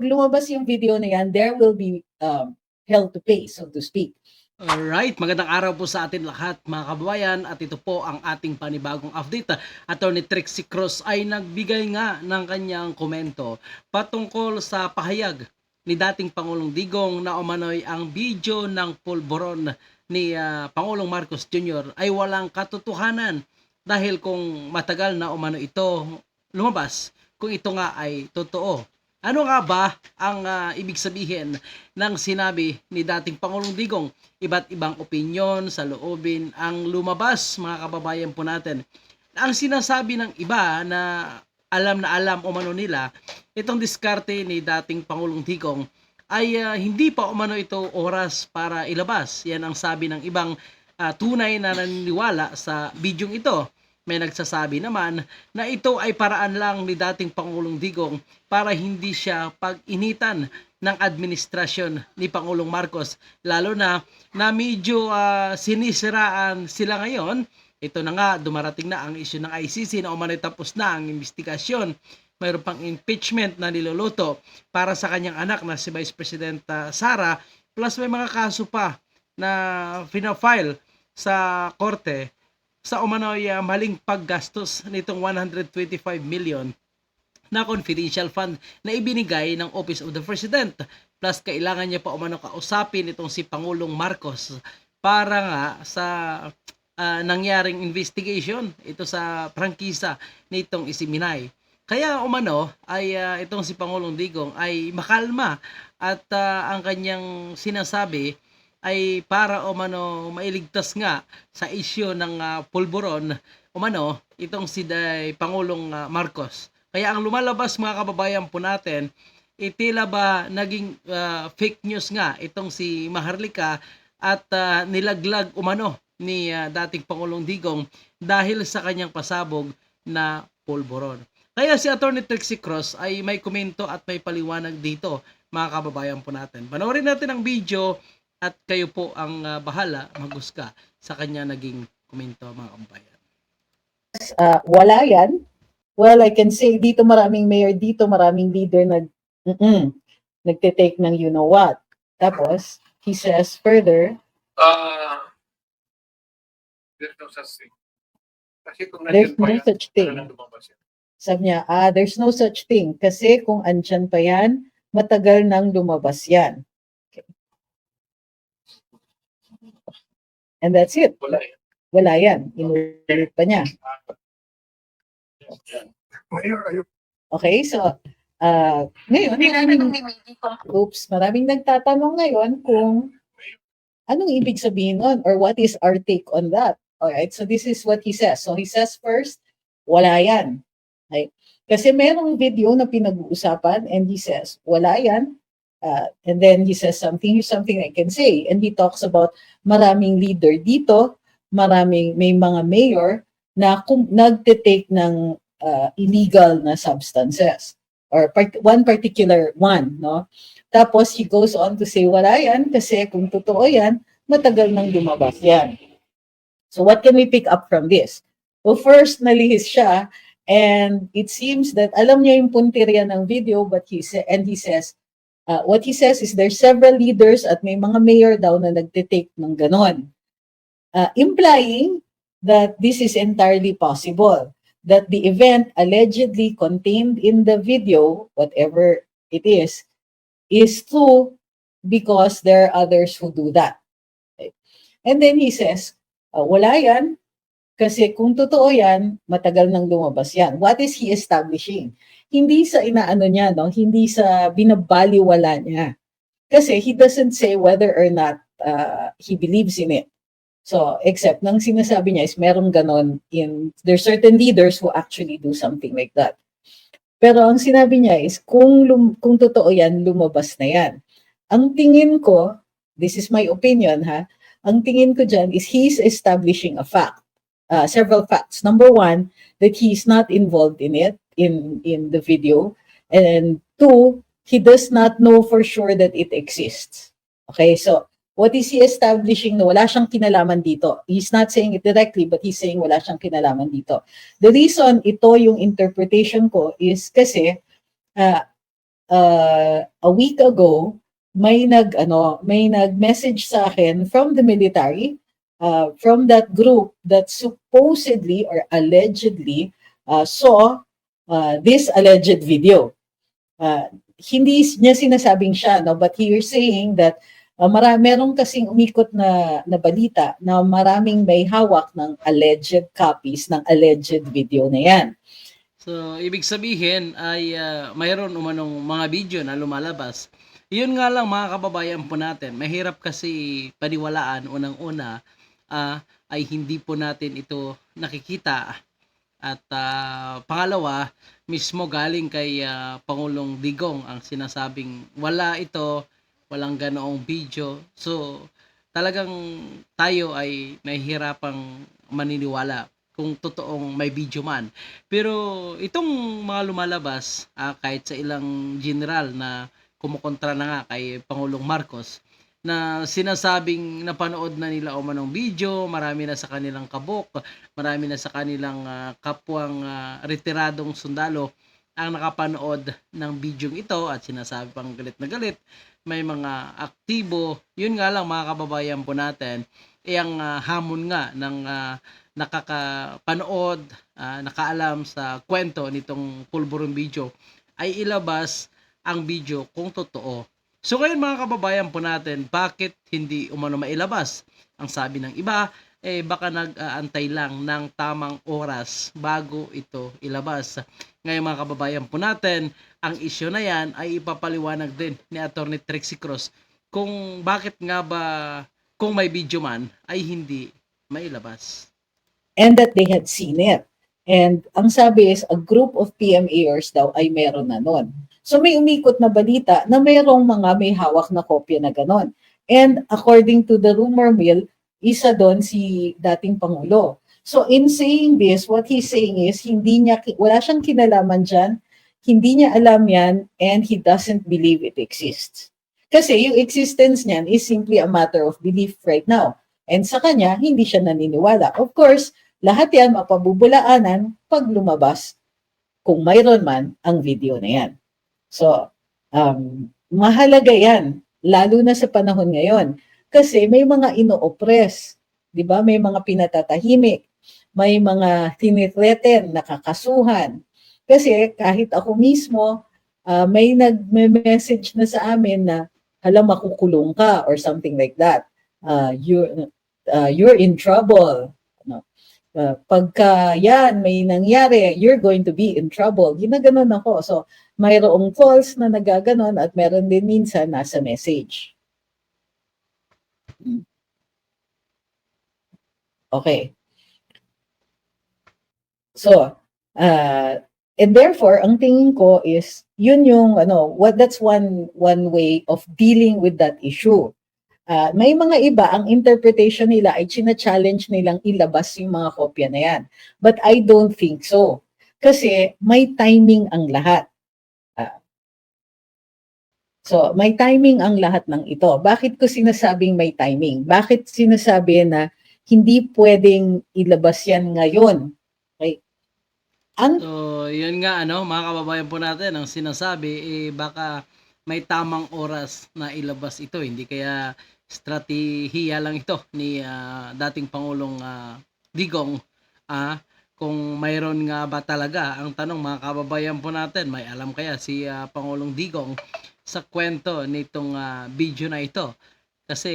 lumabas yung video na yan, there will be um, hell to pay, so to speak. Alright, magandang araw po sa atin lahat mga kababayan at ito po ang ating panibagong update. Attorney Trixie Cross ay nagbigay nga ng kanyang komento patungkol sa pahayag ni dating Pangulong Digong na umano'y ang video ng pulboron ni ah, Pangulong Marcos Jr. ay walang katotohanan dahil kung matagal na umano ito lumabas, kung ito nga ay totoo. Ano nga ba ang ah, ibig sabihin ng sinabi ni dating Pangulong Digong? Iba't ibang opinyon sa loobin ang lumabas mga kababayan po natin. Ang sinasabi ng iba na alam na alam umano nila, itong diskarte ni dating Pangulong Digong ay ah, hindi pa umano ito oras para ilabas. Yan ang sabi ng ibang ah, tunay na naniniwala sa bidyong ito. May nagsasabi naman na ito ay paraan lang ni dating Pangulong Digong para hindi siya pag-initan ng administrasyon ni Pangulong Marcos. Lalo na na medyo ah, sinisiraan sila ngayon. Ito na nga dumarating na ang issue ng ICC na umano'y tapos na ang investigasyon. Mayroon pang impeachment na niluluto para sa kanyang anak na si Vice President ah, Sara. Plus may mga kaso pa na fina-file sa korte sa umano'y ah, maling paggastos nitong 125 million na confidential fund na ibinigay ng Office of the President. Plus, kailangan niya pa umano kausapin itong si Pangulong Marcos para nga sa ah, nangyaring investigation ito sa prangkisa nitong Isiminay. Kaya umano ay ah, itong si Pangulong Digong ay makalma at ah, ang kanyang sinasabi ay para umano mailigtas nga sa isyo ng ah, pulburon umano itong si Day Pangulong ah, Marcos. Kaya ang lumalabas mga kababayan po natin, itila ba naging ah, fake news nga itong si Maharlika at ah, nilaglag umano ni ah, dating Pangulong Digong dahil sa kanyang pasabog na pulburon. Kaya si Attorney Trixie Cross ay may komento at may paliwanag dito mga kababayan po natin. Panoorin natin ang video at kayo po ang ah, bahala maghusga sa kanya naging komento mga kababayan. Uh, wala yan. Well, I can say dito maraming mayor, dito maraming leader na mm nagte-take ng you know what. Tapos, he says further, Uh, there's no such thing. Kasi kung there's nandiyan pa no yan, such thing. Sabi niya, ah, there's no such thing. Kasi kung andyan pa yan, matagal nang lumabas yan. Okay. And that's it. Wala yan. Wala yan. Inulit pa niya. Okay, so, uh, ngayon, maraming, oops, maraming nagtatanong ngayon kung anong ibig sabihin nun or what is our take on that. Alright, so this is what he says. So he says first, wala yan. Okay? Kasi merong video na pinag-uusapan and he says, wala yan. Uh, and then he says something, something I can say. And he talks about maraming leader dito, maraming, may mga mayor na kung nagte-take ng uh, illegal na substances or part- one particular one, no? Tapos he goes on to say, wala yan kasi kung totoo yan, matagal nang lumabas yan. So what can we pick up from this? Well, first, nalihis siya and it seems that alam niya yung punteriya ng video but he sa- and he says, uh, what he says is there's several leaders at may mga mayor daw na nagtitake ng ganon. Uh, implying that this is entirely possible that the event allegedly contained in the video, whatever it is, is true because there are others who do that. Okay. And then he says, "Ah, wala yan, kasi kung totoo yan, matagal nang lumabas yan. What is he establishing? Hindi sa inaano niya, no? hindi sa binabaliwala niya. Kasi he doesn't say whether or not uh, he believes in it. So, except nang sinasabi niya is merong ganon in, there's certain leaders who actually do something like that. Pero ang sinabi niya is, kung, lum, kung totoo yan, lumabas na yan. Ang tingin ko, this is my opinion ha, ang tingin ko dyan is he's establishing a fact, uh, several facts. Number one, that he's not involved in it, in, in the video. And two, he does not know for sure that it exists. Okay, so what is he establishing na wala siyang kinalaman dito? He's not saying it directly, but he's saying wala siyang kinalaman dito. The reason ito yung interpretation ko is kasi uh, uh, a week ago, may nag ano, may nag-message sa akin from the military, uh, from that group that supposedly or allegedly uh, saw uh, this alleged video. Uh, hindi niya sinasabing siya, no, but he's saying that uh, mara merong kasing umikot na, na balita na maraming may hawak ng alleged copies ng alleged video na yan. So, ibig sabihin ay ah, mayroon umanong mga video na lumalabas. Yun nga lang mga kababayan po natin, mahirap kasi paniwalaan unang-una ah, ay hindi po natin ito nakikita. At ah, pangalawa, mismo galing kay ah, Pangulong Digong ang sinasabing wala ito, walang ganoong video. So, talagang tayo ay nahihirapang maniniwala kung totoong may video man. Pero itong mga lumalabas, ah, kahit sa ilang general na kumukontra na nga kay Pangulong Marcos, na sinasabing napanood na nila o manong video, marami na sa kanilang kabok, marami na sa kanilang ah, kapwang ah, retiradong sundalo ang nakapanood ng video ito at sinasabi pang galit na galit, may mga aktibo, yun nga lang mga kababayan po natin, eh ang ah, hamon nga ng ah, nakakapanood, ah, nakaalam sa kwento nitong pulburong video ay ilabas ang video kung totoo. So ngayon mga kababayan po natin, bakit hindi umano mailabas? Ang sabi ng iba, eh baka nag-aantay lang ng tamang oras bago ito ilabas. Ngayon mga kababayan po natin, ang isyo na yan ay ipapaliwanag din ni Attorney Trixie Cross kung bakit nga ba kung may video man ay hindi mailabas. and that they had seen it. And ang sabi is, a group of PMAers daw ay meron na nun. So may umikot na balita na mayroong mga may hawak na kopya na ganon. And according to the rumor mill, isa doon si dating Pangulo. So in saying this, what he's saying is, hindi niya, wala siyang kinalaman dyan, hindi niya alam yan, and he doesn't believe it exists. Kasi yung existence niyan is simply a matter of belief right now. And sa kanya, hindi siya naniniwala. Of course, lahat yan mapabubulaanan pag lumabas kung mayroon man ang video na yan. So, um, mahalaga yan, lalo na sa panahon ngayon. Kasi may mga ino-oppress, di ba? May mga pinatatahimik, may mga tinitreten, nakakasuhan. Kasi kahit ako mismo, ah, may nag-message na sa amin na, hala, makukulong ka or something like that. Uh, you're, uh, you're in trouble. Ano? Uh, pagka yan, may nangyari, you're going to be in trouble. Ginaganon ako. So, mayroong calls na nagaganon at meron din minsan nasa message. Okay. So, uh, and therefore, ang tingin ko is, yun yung, ano, what, that's one, one way of dealing with that issue. Ah, may mga iba, ang interpretation nila ay china-challenge nilang ilabas yung mga kopya na yan. But I don't think so. Kasi may timing ang lahat. So, may timing ang lahat ng ito. Bakit ko sinasabing may timing? Bakit sinasabi na hindi pwedeng ilabas yan ngayon? Okay. Ang So, yun nga ano, mga kababayan po natin, ang sinasabi eh baka may tamang oras na ilabas ito, hindi kaya strategiya lang ito ni ah, dating Pangulong ah, Digong ah, kung mayroon nga ba talaga ang tanong mga kababayan po natin may alam kaya si ah, Pangulong Digong sa kwento nitong ah, video na ito kasi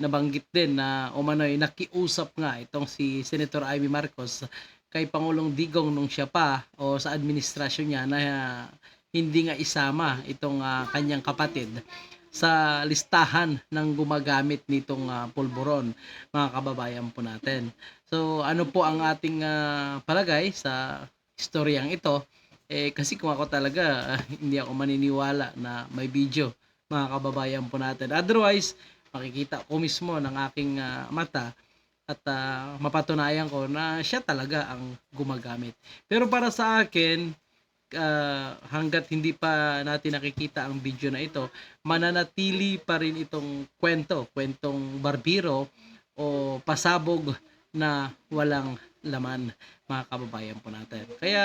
nabanggit din na umano'y nakiusap nga itong si Senator Amy Marcos kay Pangulong Digong nung siya pa o sa administrasyon niya na ah, hindi nga isama itong ah, kanyang kapatid sa listahan ng gumagamit nitong ah, pulburon mga kababayan po natin. So ano po ang ating ah, palagay sa istoryang ito? Eh kasi kung ako talaga hindi ako maniniwala na may video mga kababayan po natin. Otherwise, makikita ko mismo ng aking ah, mata at ah, mapatunayan ko na siya talaga ang gumagamit. Pero para sa akin, ah, hanggat hindi pa natin nakikita ang video na ito, mananatili pa rin itong kwento, kwentong barbiro o pasabog na walang laman mga kababayan po natin. Kaya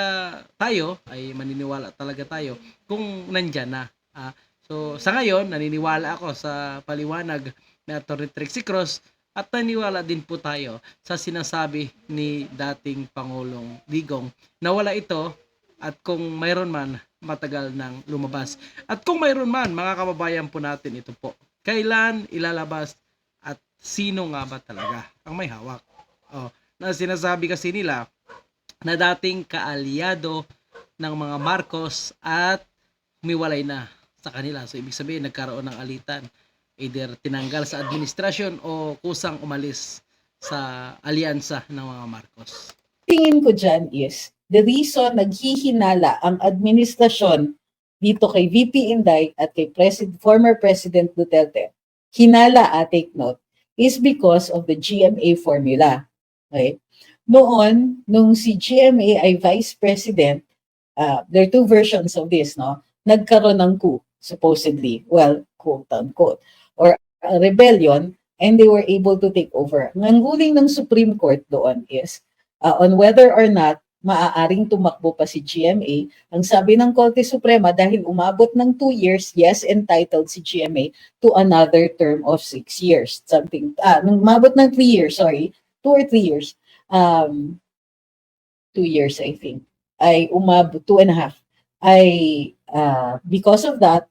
tayo ay maniniwala talaga tayo kung nandyan na Ah, so sa ngayon, naniniwala ako sa paliwanag ni Atty. Trixie Cross at naniwala din po tayo sa sinasabi ni dating Pangulong Digong na wala ito at kung mayroon man matagal nang lumabas. At kung mayroon man mga kababayan po natin ito po. Kailan ilalabas at sino nga ba talaga ang may hawak? Oh, na sinasabi kasi nila na dating kaalyado ng mga Marcos at humiwalay na sa kanila. So ibig sabihin nagkaroon ng alitan. Either tinanggal sa administrasyon o kusang umalis sa alyansa ng mga Marcos. tingin ko dyan is, the reason naghihinala ang administrasyon dito kay VP Inday at kay President, former President Duterte, hinala, ah, take note, is because of the GMA formula. Okay? Noon, nung si GMA ay Vice President, uh, there are two versions of this, no? Nagkaroon ng coup, supposedly. Well, quote-unquote. Or a rebellion, and they were able to take over. Ang ruling ng Supreme Court doon is, uh, on whether or not maaaring tumakbo pa si GMA. Ang sabi ng Korte Suprema, dahil umabot ng two years, yes, entitled si GMA to another term of six years. Something, ah, umabot ng three years, sorry, two or three years, um, two years, I think, ay umabot, two and a half, ay, ah, because of that,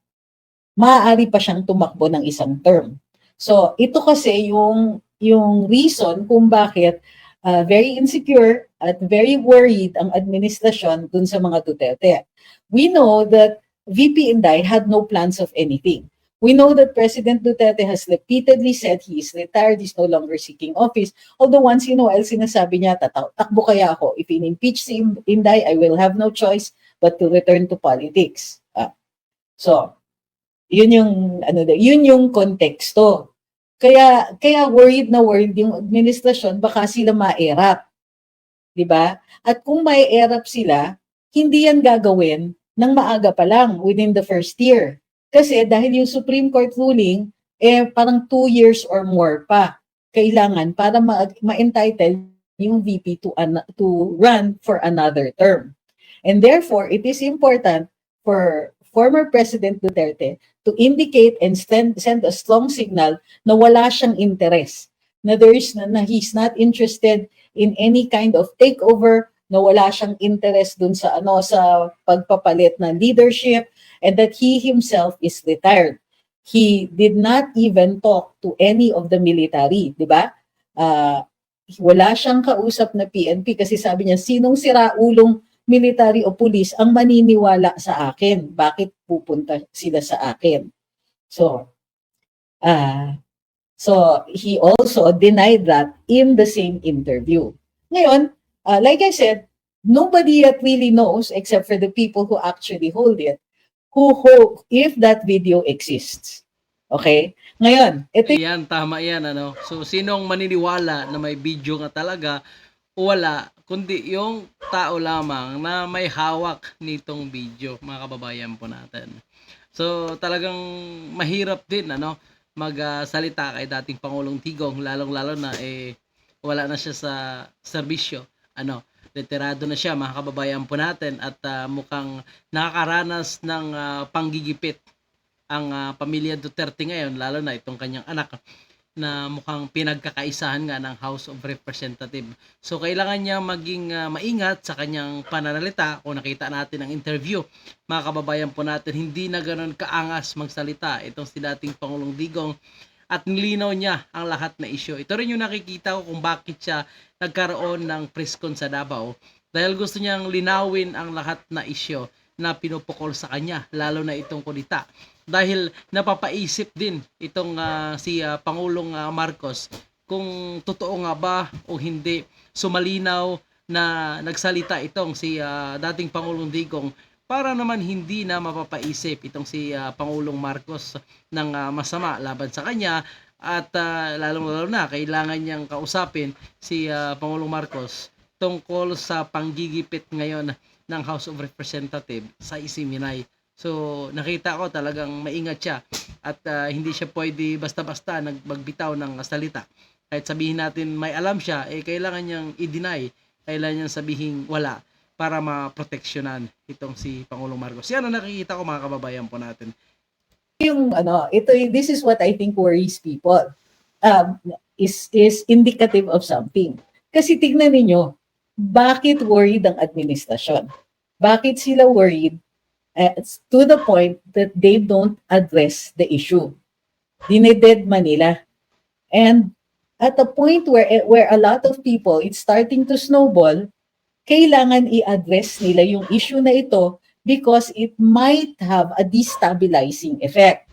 maaari pa siyang tumakbo ng isang term. So, ito kasi yung, yung reason kung bakit uh, very insecure at very worried ang administrasyon dun sa mga Duterte. We know that VP Inday had no plans of anything. We know that President Duterte has repeatedly said he is retired, he's no longer seeking office. Although once in a while, sinasabi niya, "Tataw- takbo kaya ako. If in-impeach si Inday, I will have no choice but to return to politics. Ah. So, yun yung, ano, yun yung konteksto. Kaya, kaya worried na worried yung administrasyon, baka sila ma-erap. 'Di ba? At kung may erap sila, hindi yan gagawin ng maaga pa lang within the first year. Kasi dahil yung Supreme Court ruling, eh parang two years or more pa kailangan para ma- ma-entitle yung VP to, an- to run for another term. And therefore, it is important for former President Duterte to indicate and send, send a strong signal na wala siyang interest, na there is na, na he's not interested in any kind of takeover, na wala siyang interest dun sa ano sa pagpapalit ng leadership and that he himself is retired. He did not even talk to any of the military, di ba? Ah, wala siyang kausap na PNP kasi sabi niya, sinong siraulong military o pulis ang maniniwala sa akin? Bakit pupunta sila sa akin? So, ah, so he also denied that in the same interview. Ngayon, uh, like I said, nobody yet really knows except for the people who actually hold it, who hope if that video exists. Okay? Ngayon, ito Yan, tama yan, ano. So, sinong maniniwala na may video nga talaga, wala, kundi yung tao lamang na may hawak nitong video, mga kababayan po natin. So, talagang mahirap din, ano, magsalita kay dating Pangulong Tigong, lalong-lalo na, eh, wala na siya sa serbisyo, ano, retirado na siya, mga kababayan po natin, at ah, mukhang nakakaranas ng ah, panggigipit ang ah, pamilya Duterte ngayon, lalo na itong kanyang anak na mukhang pinagkakaisahan nga ng House of Representatives. So kailangan niya maging ah, maingat sa kanyang pananalita. Kung nakita natin ang interview, mga kababayan po natin, hindi na ganoon kaangas magsalita itong si dating Pangulong Digong at nilinaw niya ang lahat na isyo. Ito rin yung nakikita ko kung bakit siya nagkaroon ng press con sa Davao dahil gusto niyang linawin ang lahat na isyo na pinupukol sa kanya, lalo na itong kudita. Dahil napapaisip din itong ah, si ah, Pangulong ah, Marcos kung totoo nga ba o hindi sumalinaw na nagsalita itong si ah, dating Pangulong Digong para naman hindi na mapapaisip itong si ah, Pangulong Marcos ng ah, masama laban sa kanya at ah, lalong-lalo na kailangan niyang kausapin si ah, Pangulong Marcos tungkol sa panggigipit ngayon ng House of Representatives sa Isiminay. So nakita ko talagang maingat siya at ah, hindi siya pwede basta-basta nag- magbitaw ng salita. Kahit sabihin natin may alam siya, eh kailangan niyang i-deny, kailangan niyang sabihin wala para maproteksyonan itong si Pangulong Marcos. Yan ang nakikita ko mga kababayan po natin. yung ano, ito this is what I think worries people. Um, is is indicative of something. Kasi tignan ninyo, bakit worried ang administrasyon? Bakit sila worried eh, it's to the point that they don't address the issue? Dineded Manila. And at a point where where a lot of people it's starting to snowball, kailangan i-address nila yung issue na ito because it might have a destabilizing effect.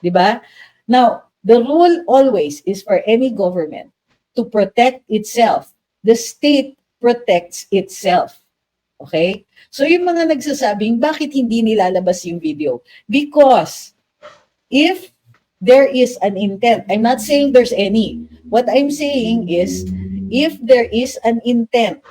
'Di ba? Now, the rule always is for any government to protect itself. The state protects itself. Okay? So yung mga nagsasabing bakit hindi nilalabas yung video? Because if there is an intent, I'm not saying there's any. What I'm saying is if there is an intent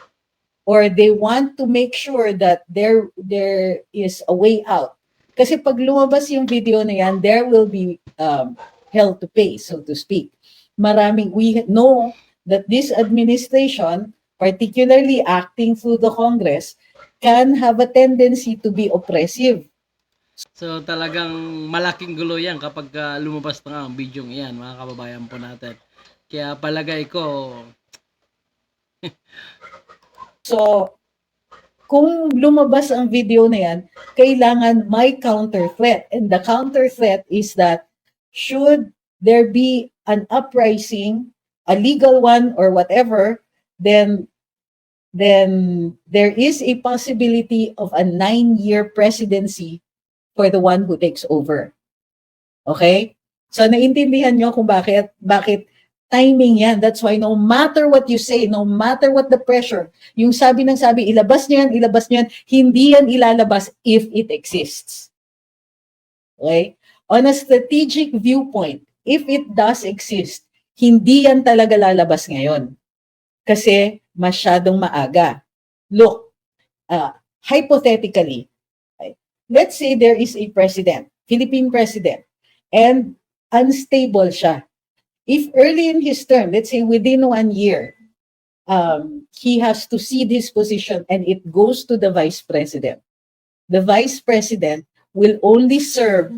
or they want to make sure that there there is a way out. Kasi pag lumabas yung video na yan, there will be um, hell to pay, so to speak. Maraming, we know that this administration, particularly acting through the Congress, can have a tendency to be oppressive. So talagang malaking gulo yan kapag ah, lumabas na nga ang video yan, mga kababayan po natin. Kaya palagay ko, So, kung lumabas ang video na yan, kailangan may counter threat. And the counter threat is that should there be an uprising, a legal one or whatever, then then there is a possibility of a nine-year presidency for the one who takes over. Okay? So naintindihan nyo kung bakit bakit timing yan. That's why no matter what you say, no matter what the pressure, yung sabi ng sabi, ilabas niyo yan, ilabas niyo yan, hindi yan ilalabas if it exists. Okay? On a strategic viewpoint, if it does exist, hindi yan talaga lalabas ngayon. Kasi masyadong maaga. Look, uh, hypothetically, let's say there is a president, Philippine president, and unstable siya if early in his term, let's say within one year, um, he has to cede his position and it goes to the vice president, the vice president will only serve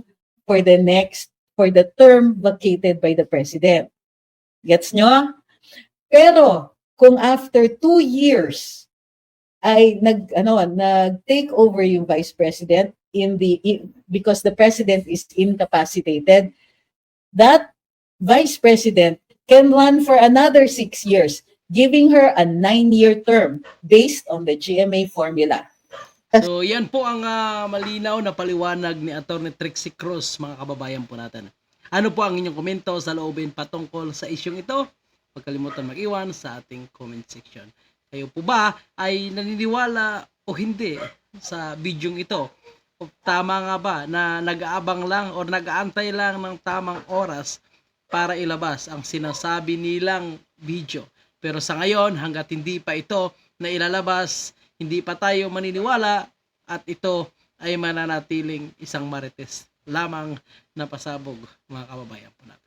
for the next, for the term vacated by the president. Gets nyo? Pero, kung after two years, ay nag ano nag take over yung vice president in the in- because the president is incapacitated that vice president can run for another six years, giving her a nine-year term based on the GMA formula. so yan po ang ah, malinaw na paliwanag ni Atty. Trixie Cruz, mga kababayan po natin. Ano po ang inyong komento sa loobin patungkol sa isyong ito? Huwag kalimutan mag-iwan sa ating comment section. Kayo po ba ay naniniwala o hindi sa bidyong ito? O tama nga ba na nag-aabang lang o nag-aantay lang ng tamang oras para ilabas ang sinasabi nilang video. Pero sa ngayon, hanggat hindi pa ito na ilalabas, hindi pa tayo maniniwala at ito ay mananatiling isang marites lamang na pasabog mga kababayan po natin.